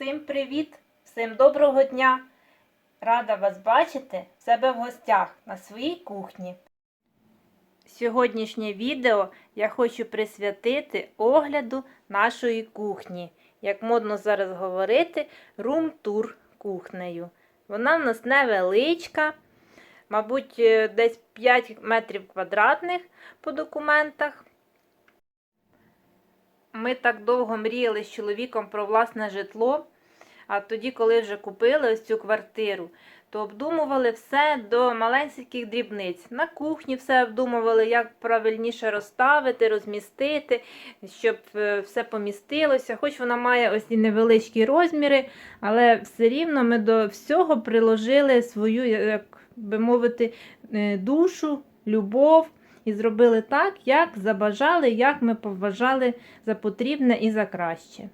Всім привіт! Всім доброго дня! Рада вас бачити в себе в гостях на своїй кухні. Сьогоднішнє відео я хочу присвятити огляду нашої кухні. Як модно зараз говорити, рум-тур кухнею. Вона в нас невеличка, мабуть, е, десь 5 метрів квадратних по документах. Ми так довго мріяли з чоловіком про власне житло. А тоді, коли вже купили ось цю квартиру, то обдумували все до маленьких дрібниць. На кухні все обдумували, як правильніше розставити, розмістити, щоб е, все помістилося. Хоч вона має ось і невеличкі розміри, але все рівно ми до всього приложили свою, як би мовити, е, душу, любов. І зробили так, як забажали, як ми поважали за потрібне і за краще.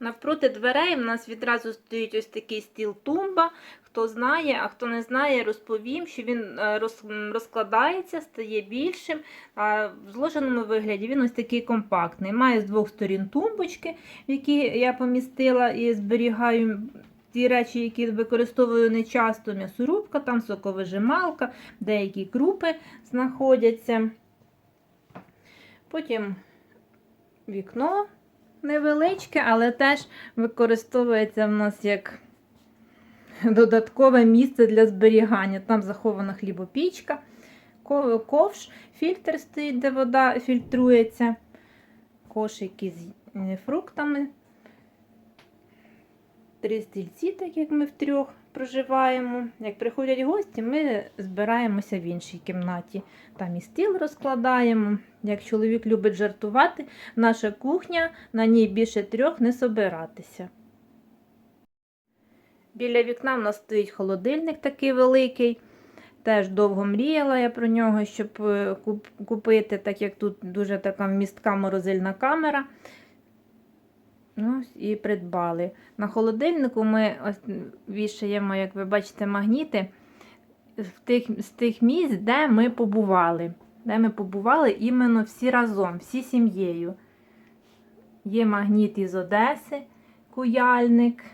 Навпроти дверей в нас відразу стоїть ось такий стіл тумба. Хто знає, а хто не знає, розповім, що він е, розкладається, стає більшим. А в зложеному вигляді він ось такий компактний. Має з двох сторін тумбочки, які я помістила і зберігаю ті речі, які використовую не часто. М'ясорубка, там соковижималка, деякі крупи знаходяться. Потім вікно невеличке, але теж використовується в нас як додаткове місце для зберігання. Там захована хлібопічка, ковш, фільтр стоїть, де вода фільтрується, кошики з е, фруктами. Три стільці, так як ми втрьох проживаємо. Як приходять гості, ми збираємося в іншій кімнаті. Там і стіл розкладаємо. Як чоловік любить жартувати, наша кухня, на ній більше трьох не собиратися. Біля вікна в нас стоїть холодильник такий великий. Теж довго мріяла я про нього, щоб е, купити, так як тут дуже така вмістка морозильна камера. Ну, і придбали. На холодильнику ми вішаємо, як ви бачите, магніти в тих, з тих місць, де ми побували. Де ми побували іменно всі разом, всі сім'єю. Є магніт із Одеси, куяльник.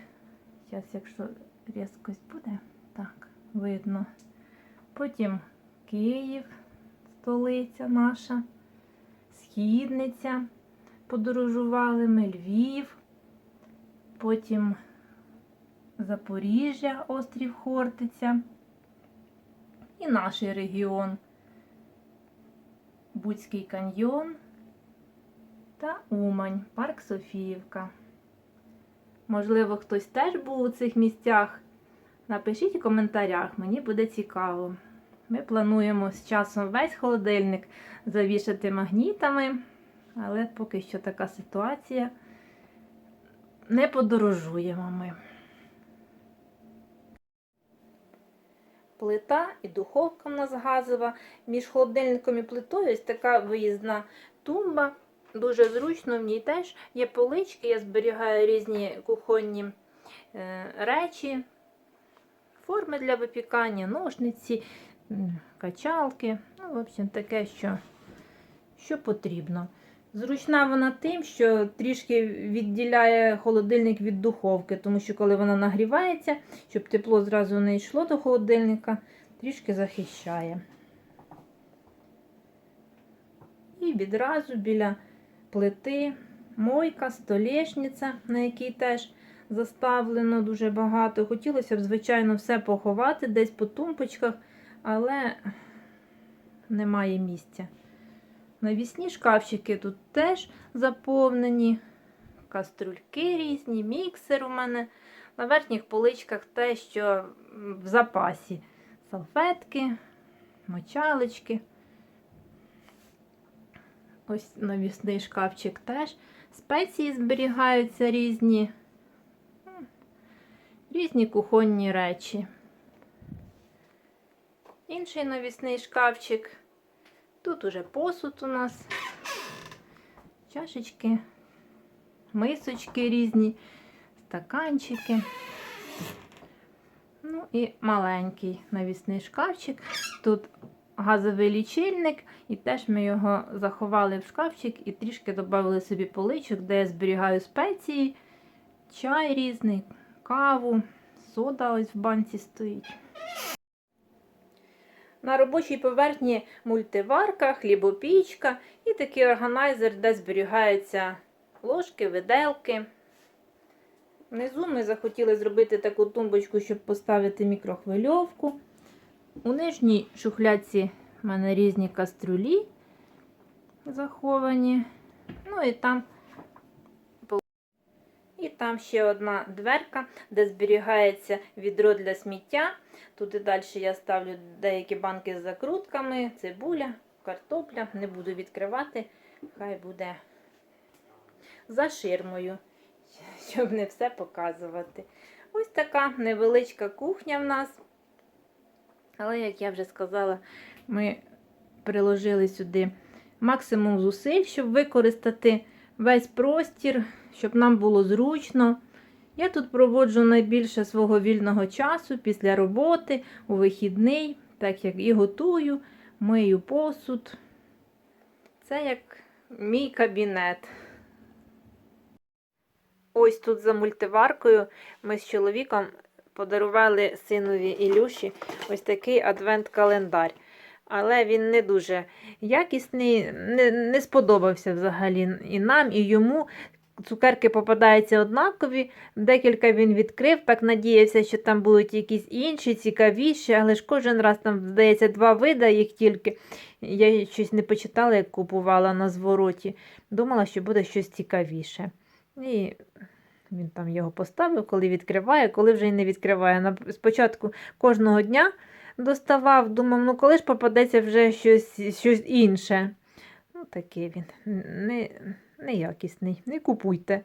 Зараз, якщо різкость буде, так, видно. Потім Київ, столиця наша, східниця. Подорожували ми Львів, потім Запоріжжя, острів Хортиця і наш регіон. Буцький каньйон та Умань, парк Софіївка. Можливо, хтось теж був у цих місцях. Напишіть у коментарях, мені буде цікаво. Ми плануємо з часом весь холодильник завішати магнітами, але поки що така ситуація. Не подорожуємо ми. Плита і духовка в нас газова. Між холодильником і плитою ось така виїзна тумба. Дуже зручно, в ній теж є полички, я зберігаю різні кухонні е, речі, форми для випікання, ножниці, качалки. Ну, в общем, таке, що, що потрібно. Зручна вона тим, що трішки відділяє холодильник від духовки, тому що коли вона нагрівається, щоб тепло зразу не йшло до холодильника, трішки захищає. І відразу біля плити мойка, столешниця, на якій теж заставлено дуже багато. Хотілося б, звичайно, все поховати десь по тумпочках, але немає місця. Навісні шкафчики тут теж заповнені. Каструльки різні, міксер у мене. На верхніх поличках те, що в запасі. Салфетки, мочалочки. Ось навісний шкафчик теж. Спеції зберігаються різні. Різні кухонні речі. Інший навісний шкафчик. Тут уже посуд у нас, чашечки, мисочки різні, стаканчики. Ну і маленький навісний шкафчик. Тут газовий лічильник, і теж ми його заховали в шкафчик і трішки додали собі поличок, де я зберігаю спеції, чай різний, каву, сода ось в банці стоїть. На робочій поверхні мультиварка, хлібопічка і такий органайзер, де зберігаються ложки, виделки. Внизу ми захотіли зробити таку тумбочку, щоб поставити мікрохвильовку. У нижній шухляці в мене різні каструлі заховані. Ну і там там ще одна дверка, де зберігається відро для сміття. Туди далі я ставлю деякі банки з закрутками, цибуля, картопля. Не буду відкривати, хай буде за ширмою, щоб не все показувати. Ось така невеличка кухня в нас. Але, як я вже сказала, ми приложили сюди максимум зусиль, щоб використати весь простір, щоб нам було зручно. Я тут проводжу найбільше свого вільного часу після роботи, у вихідний, так як і готую, мию посуд. Це як мій кабінет. Ось тут за мультиваркою ми з чоловіком подарували синові Ілюші ось такий адвент-календар. Але він не дуже якісний, не, не сподобався взагалі і нам, і йому. Цукерки попадаються однакові. Декілька він відкрив, так надіявся, що там будуть якісь інші, цікавіші, але ж кожен раз там, здається, два види їх тільки. Я щось не почитала, як купувала на звороті. Думала, що буде щось цікавіше. І він там його поставив, коли відкриває, коли вже й не відкриває. Спочатку кожного дня доставав, думав, ну коли ж попадеться вже щось, щось інше. Ну, такий він. Не, неякісний. Не купуйте.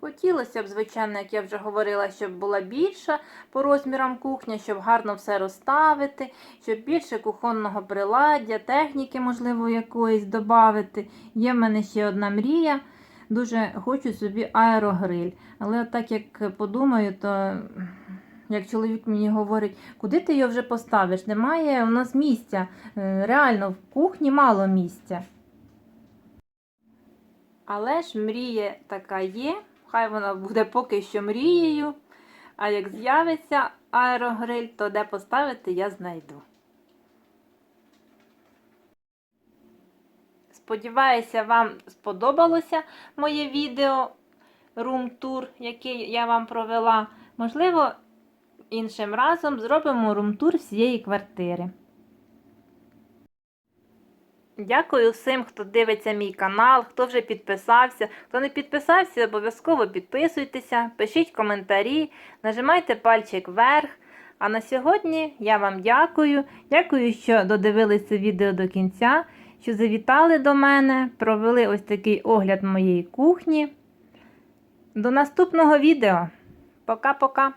Хотілося б, звичайно, як я вже говорила, щоб була більша по розмірам кухня, щоб гарно все розставити, щоб більше кухонного приладдя, техніки, можливо, якоїсь додати. Є в мене ще одна мрія. Дуже хочу собі аерогриль. Але так як подумаю, то як чоловік мені говорить, куди ти його вже поставиш? Немає у нас місця. Е, Реально, в кухні мало місця. Але ж мрія така є. Хай вона буде поки що мрією. А як з'явиться аерогриль, то де поставити я знайду. Сподіваюся, вам сподобалося моє відео рум-тур, яке я вам провела. Можливо, іншим разом зробимо рум-тур всієї квартири. Дякую всім, хто дивиться мій канал, хто вже підписався. Хто не підписався, обов'язково підписуйтеся, пишіть коментарі, нажимайте пальчик вверх. А на сьогодні я вам дякую. Дякую, що додивилися відео до кінця, що завітали до мене, провели ось такий огляд моєї кухні. До наступного відео. Пока-пока!